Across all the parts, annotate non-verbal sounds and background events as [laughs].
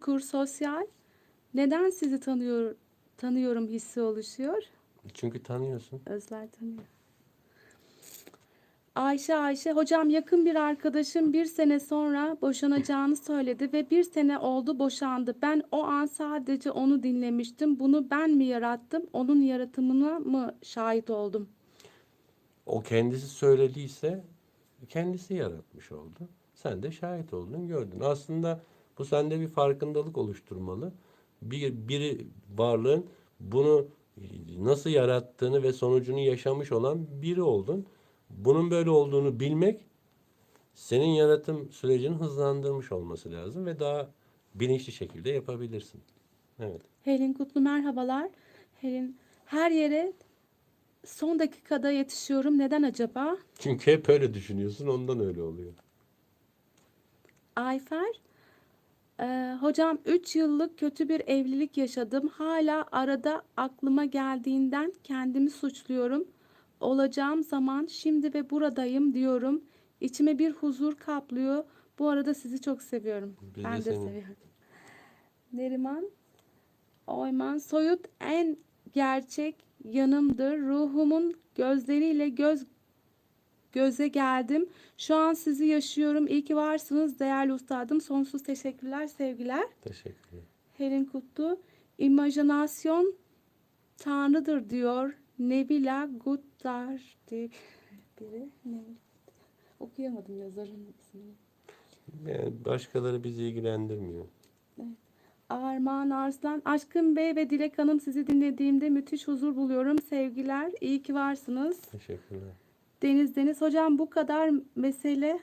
Kur sosyal. Neden sizi tanıyor tanıyorum hissi oluşuyor? Çünkü tanıyorsun. Özler tanıyor. Ayşe Ayşe hocam yakın bir arkadaşım bir sene sonra boşanacağını söyledi ve bir sene oldu boşandı. Ben o an sadece onu dinlemiştim. Bunu ben mi yarattım? Onun yaratımına mı şahit oldum? O kendisi söylediyse kendisi yaratmış oldu. Sen de şahit oldun, gördün. Aslında bu sende bir farkındalık oluşturmalı. Bir biri varlığın bunu nasıl yarattığını ve sonucunu yaşamış olan biri oldun. Bunun böyle olduğunu bilmek senin yaratım sürecini hızlandırmış olması lazım ve daha bilinçli şekilde yapabilirsin. Evet. Helin Kutlu merhabalar. Helin her yere son dakikada yetişiyorum. Neden acaba? Çünkü hep öyle düşünüyorsun, ondan öyle oluyor. Ayfer, eee, hocam 3 yıllık kötü bir evlilik yaşadım. Hala arada aklıma geldiğinden kendimi suçluyorum. Olacağım zaman şimdi ve buradayım diyorum. İçime bir huzur kaplıyor. Bu arada sizi çok seviyorum. Biz ben de de seviyorum. Neriman, Oyman, Soyut en gerçek yanımdır. Ruhumun gözleriyle göz göze geldim. Şu an sizi yaşıyorum. İyi ki varsınız değerli ustadım. Sonsuz teşekkürler, sevgiler. Teşekkürler. Helin Kutlu, imajinasyon tanrıdır diyor. Nebila Guttar diye biri. Okuyamadım yazarın ismini. Yani başkaları bizi ilgilendirmiyor. Armağan Arslan, Aşkın Bey ve Dilek Hanım sizi dinlediğimde müthiş huzur buluyorum. Sevgiler, iyi ki varsınız. Teşekkürler. Deniz Deniz hocam bu kadar mesele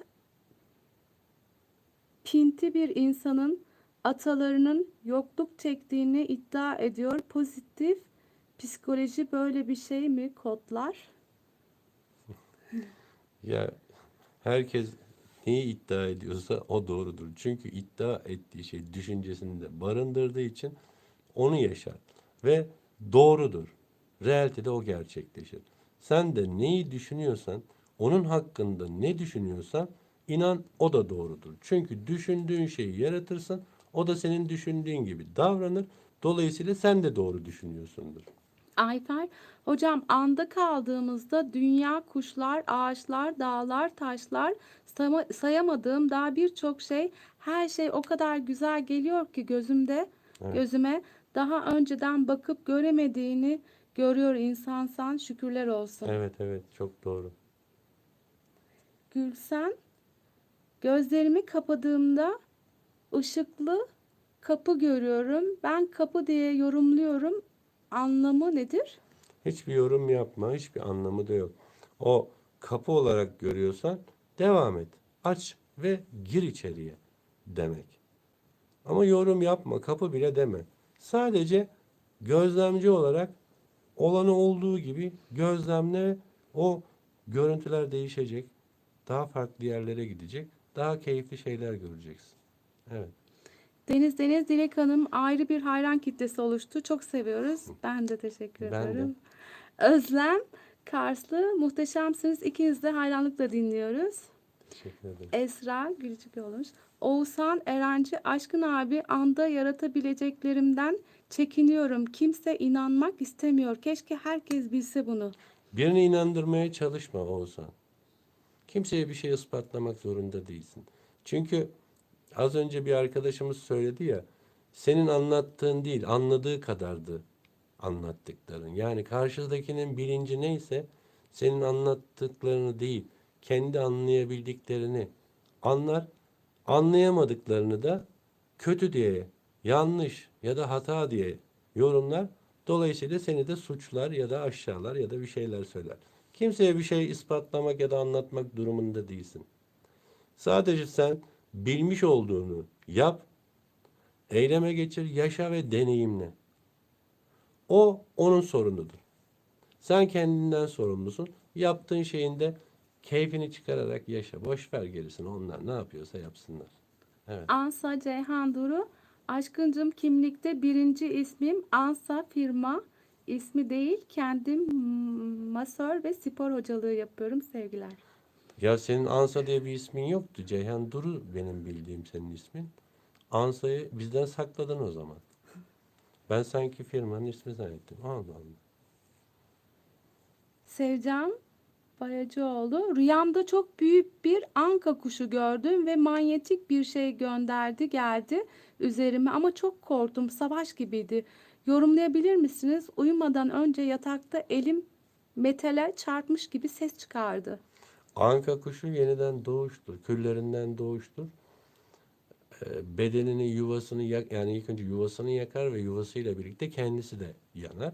pinti bir insanın atalarının yokluk çektiğini iddia ediyor. Pozitif psikoloji böyle bir şey mi kodlar? [laughs] Ya herkes neyi iddia ediyorsa o doğrudur. Çünkü iddia ettiği şey düşüncesinde barındırdığı için onu yaşar. Ve doğrudur. Realitede o gerçekleşir. Sen de neyi düşünüyorsan, onun hakkında ne düşünüyorsan inan o da doğrudur. Çünkü düşündüğün şeyi yaratırsın. O da senin düşündüğün gibi davranır. Dolayısıyla sen de doğru düşünüyorsundur. Ayfer, hocam anda kaldığımızda dünya, kuşlar, ağaçlar, dağlar, taşlar, sayamadığım daha birçok şey, her şey o kadar güzel geliyor ki gözümde, Evet. gözüme daha önceden bakıp göremediğini görüyor insansan şükürler olsun. Evet evet çok doğru. Gülsen, gözlerimi kapadığımda ışıklı kapı görüyorum. Ben kapı diye yorumluyorum. Anlamı nedir? Hiçbir yorum yapma, hiçbir anlamı da yok. O kapı olarak görüyorsan devam et. Aç ve gir içeriye demek. Ama yorum yapma, kapı bile deme. Sadece gözlemci olarak olanı olduğu gibi gözlemle o görüntüler değişecek. Daha farklı yerlere gidecek. Daha keyifli şeyler göreceksin. Evet. Deniz Deniz Dilek Hanım ayrı bir hayran kitlesi oluştu. Çok seviyoruz. Ben de teşekkür Ben de. ederim. Özlem Karslı muhteşemsiniz. İkiniz de hayranlıkla dinliyoruz. Teşekkür ederim. Esra Gülücük olmuş. Oğuzhan Erenci Aşkın abi anda yaratabileceklerimden çekiniyorum. Kimse inanmak istemiyor. Keşke herkes bilse bunu. Birini inandırmaya çalışma Oğuzhan. Kimseye bir şey ispatlamak zorunda değilsin. Çünkü az önce bir arkadaşımız söyledi ya, senin anlattığın değil, anladığı kadardı anlattıkların. Yani karşıdakinin bilinci neyse, senin anlattıklarını değil, kendi anlayabildiklerini anlar, anlayamadıklarını da kötü diye, yanlış ya da hata diye yorumlar. Dolayısıyla seni de suçlar ya da aşağılar ya da bir şeyler söyler. Kimseye bir şey ispatlamak ya da anlatmak durumunda değilsin. Sadece sen bilmiş olduğunu yap, eyleme geçir, yaşa ve deneyimle. O onun sorunudur. Sen kendinden sorumlusun. Yaptığın şeyin de keyfini çıkararak yaşa. Boş ver gerisini. Onlar ne yapıyorsa yapsınlar. Evet. Ansa Ceyhan Duru. Aşkıncım kimlikte birinci ismim Ansa firma ismi değil. Kendim masör ve spor hocalığı yapıyorum. Sevgiler. Ya senin Ansa diye bir ismin yoktu. Ceyhan Duru benim bildiğim senin ismin. Ansa'yı bizden sakladın o zaman. Ben sanki firmanın ismi zannettim. Allah Allah. Sevcan Bayacıoğlu. Rüyamda çok büyük bir anka kuşu gördüm ve manyetik bir şey gönderdi geldi üzerime ama çok korktum. Savaş gibiydi. Yorumlayabilir misiniz? Uyumadan önce yatakta elim metale çarpmış gibi ses çıkardı. Anka kuşu yeniden doğuştur. Küllerinden doğuştur. Ee, Bedenini, yuvasını yak, yani ilk önce yuvasını yakar ve yuvasıyla birlikte kendisi de yanar.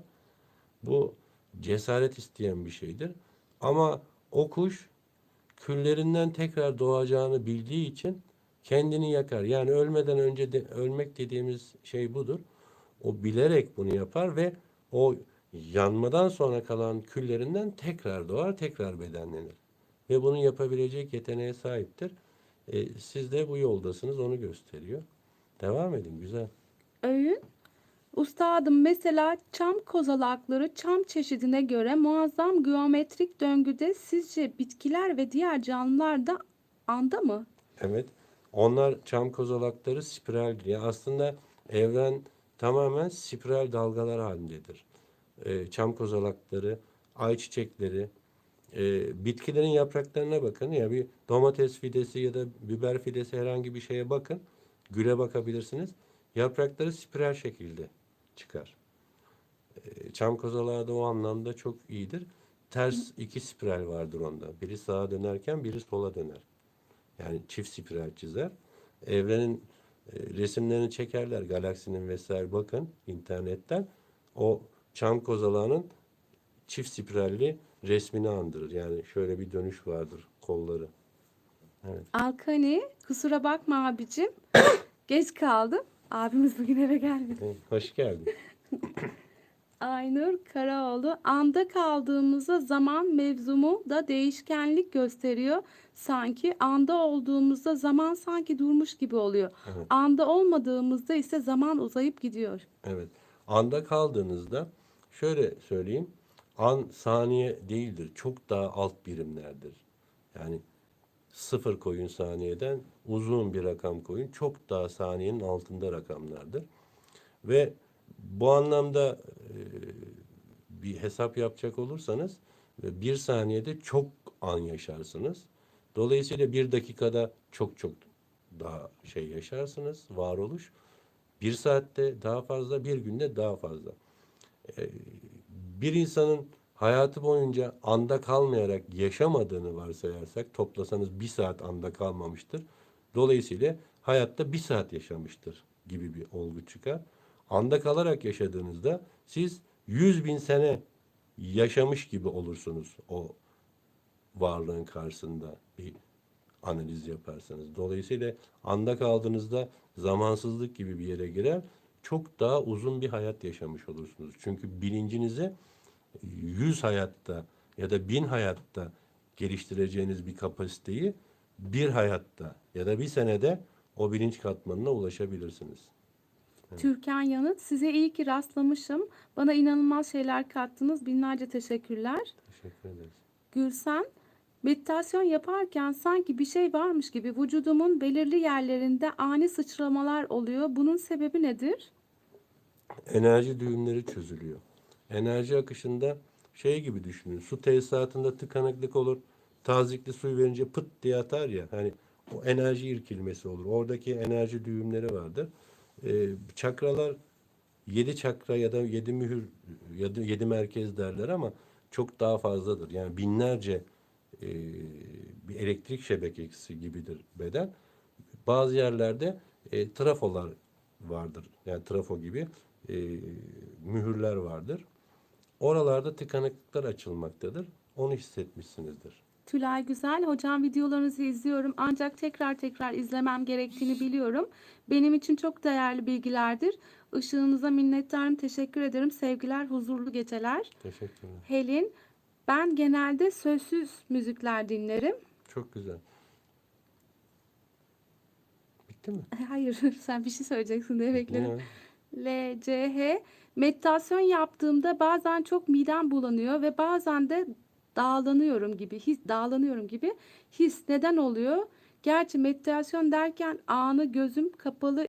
Bu cesaret isteyen bir şeydir. Ama o kuş küllerinden tekrar doğacağını bildiği için kendini yakar. Yani ölmeden önce de ölmek dediğimiz şey budur. O bilerek bunu yapar ve o yanmadan sonra kalan küllerinden tekrar doğar, tekrar bedenlenir. Ve bunu yapabilecek yeteneğe sahiptir. E, siz de bu yoldasınız, onu gösteriyor. Devam edin, güzel. Öğün. Ustadım mesela çam kozalakları çam çeşidine göre muazzam geometrik döngüde sizce bitkiler ve diğer canlılar da anda mı? Evet. Onlar çam kozalakları spiral. Yani aslında evren tamamen spiral dalgalar halindedir. Ee, çam kozalakları, ayçiçekleri, e, bitkilerin yapraklarına bakın. Ya bir domates fidesi ya da biber fidesi herhangi bir şeye bakın. Güle bakabilirsiniz. Yaprakları spiral şekilde çıkar. Ee, çam kozalağı da o anlamda çok iyidir. Ters iki spiral vardır onda. Biri sağa dönerken biri sola döner. Yani çift spiral çizer. Evrenin e, resimlerini çekerler galaksinin vesaire bakın internetten. O çam kozalağının çift spiralli resmini andırır. Yani şöyle bir dönüş vardır kolları. Alkani kusura bakma abicim. [coughs] Geç kaldım. Abimiz bugün eve gelmedi. Hoş geldin. [laughs] Aynur Karaoğlu anda kaldığımızda zaman mevzumu da değişkenlik gösteriyor. Sanki anda olduğumuzda zaman sanki durmuş gibi oluyor. Evet. Anda olmadığımızda ise zaman uzayıp gidiyor. Evet. Anda kaldığınızda şöyle söyleyeyim. An saniye değildir. Çok daha alt birimlerdir. Yani sıfır koyun saniyeden uzun bir rakam koyun. Çok daha saniyenin altında rakamlardır. Ve bu anlamda e, bir hesap yapacak olursanız e, bir saniyede çok an yaşarsınız. Dolayısıyla bir dakikada çok çok daha şey yaşarsınız, varoluş. Bir saatte daha fazla, bir günde daha fazla. Ee, bir insanın hayatı boyunca anda kalmayarak yaşamadığını varsayarsak toplasanız bir saat anda kalmamıştır. Dolayısıyla hayatta bir saat yaşamıştır gibi bir olgu çıkar. Anda kalarak yaşadığınızda siz 100 bin sene yaşamış gibi olursunuz o varlığın karşısında bir analiz yaparsanız. Dolayısıyla anda kaldığınızda zamansızlık gibi bir yere girer. Çok daha uzun bir hayat yaşamış olursunuz. Çünkü bilincinize 100 hayatta ya da 1000 hayatta geliştireceğiniz bir kapasiteyi bir hayatta ya da bir senede o bilinç katmanına ulaşabilirsiniz. Türkan Yanıt size iyi ki rastlamışım. Bana inanılmaz şeyler kattınız. Binlerce teşekkürler. Teşekkür ederiz. Gülsen, meditasyon yaparken sanki bir şey varmış gibi vücudumun belirli yerlerinde ani sıçramalar oluyor. Bunun sebebi nedir? enerji düğümleri çözülüyor. Enerji akışında şey gibi düşünün. Su tesisatında tıkanıklık olur. Tazikli suyu verince pıt diye atar ya. Hani o enerji irkilmesi olur. Oradaki enerji düğümleri vardır. Ee, çakralar yedi çakra ya da yedi mühür ya da yedi merkez derler ama çok daha fazladır. Yani binlerce e, bir elektrik şebekesi gibidir beden. Bazı yerlerde e, trafolar vardır. Yani trafo gibi e, mühürler vardır. Oralarda tıkanıklıklar açılmaktadır. Onu hissetmişsinizdir. Tülay Güzel, hocam videolarınızı izliyorum ancak tekrar tekrar izlemem gerektiğini biliyorum. Benim için çok değerli bilgilerdir. Işığınıza minnettarım, teşekkür ederim. Sevgiler, huzurlu geceler. Teşekkürler. Helin, ben genelde sözsüz müzikler dinlerim. Çok güzel. Bitti mi? Hayır, [laughs] sen bir şey söyleyeceksin diye Ne bekledim. ya? LCH meditasyon yaptığımda bazen çok midem bulanıyor ve bazen de dağlanıyorum gibi his dağlanıyorum gibi his neden oluyor? Gerçi meditasyon derken anı gözüm kapalı